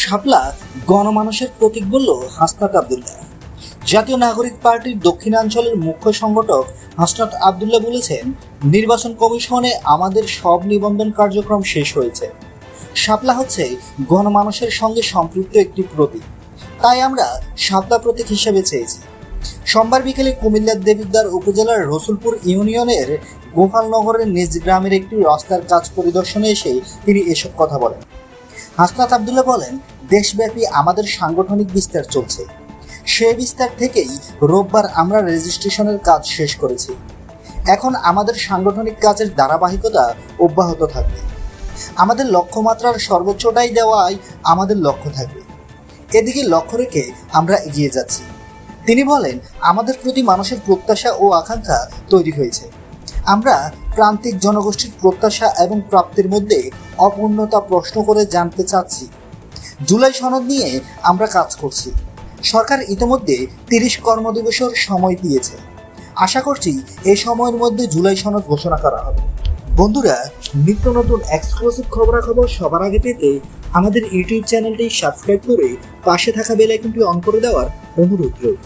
শাপলা গণমানুষের প্রতীক বলল হাসনাত আবদুল্লাহ। জাতীয় নাগরিক পার্টির দক্ষিণাঞ্চলের মুখ্য সংগঠক হাসনাত আবদুল্লাহ বলেছেন, নির্বাচন কমিশনে আমাদের সব নিবন্ধন কার্যক্রম শেষ হয়েছে। শাপলা হচ্ছে গণমানুষের সঙ্গে সম্পৃক্ত একটি প্রতীক। তাই আমরা শাপলা প্রতীক হিসেবে চেয়েছি। সোমবার বিকেলে কুমিল্লার দেবিদ্বার উপজেলার রসুলপুর ইউনিয়নের গোপালনগরের নিজ গ্রামের একটি রাস্তার কাজ পরিদর্শনে এসে তিনি এসব কথা বলেন। হাসনাত আবদুল্লাহ বলেন, দেশব্যাপী আমাদের সাংগঠনিক বিস্তার চলছে। সে বিস্তার থেকেই রোববার আমরা রেজিস্ট্রেশনের কাজ শেষ করেছি। এখন আমাদের সাংগঠনিক কাজের ধারাবাহিকতা অব্যাহত থাকবে। আমাদের লক্ষ্যমাত্রার সর্বোচ্চটাই দেওয়াই আমাদের লক্ষ্য থাকবে। এদিকে লক্ষ্য রেখে আমরা এগিয়ে যাচ্ছি। তিনি বলেন, আমাদের প্রতি মানুষের প্রত্যাশা ও আকাঙ্ক্ষা তৈরি হয়েছে। আমরা প্রান্তিক জনগোষ্ঠীর প্রত্যাশা এবং প্রাপ্তির মধ্যে অপূর্ণতা প্রশ্ন করে জানতে চাচ্ছি। জুলাই সনদ নিয়ে আমরা কাজ করছি। সরকার ইতিমধ্যে তিরিশ কর্মদিবসের সময় দিয়েছে। আশা করছি এই সময়ের মধ্যে জুলাই সনদ ঘোষণা করা হবে। বন্ধুরা, নিত্য নতুন এক্সক্লুসিভ খবরাখবর সবার আগে পেতে আমাদের ইউটিউব চ্যানেলটি সাবস্ক্রাইব করে পাশে থাকা বেল আইকনটি অন করে দেওয়ার অনুরোধ রইল।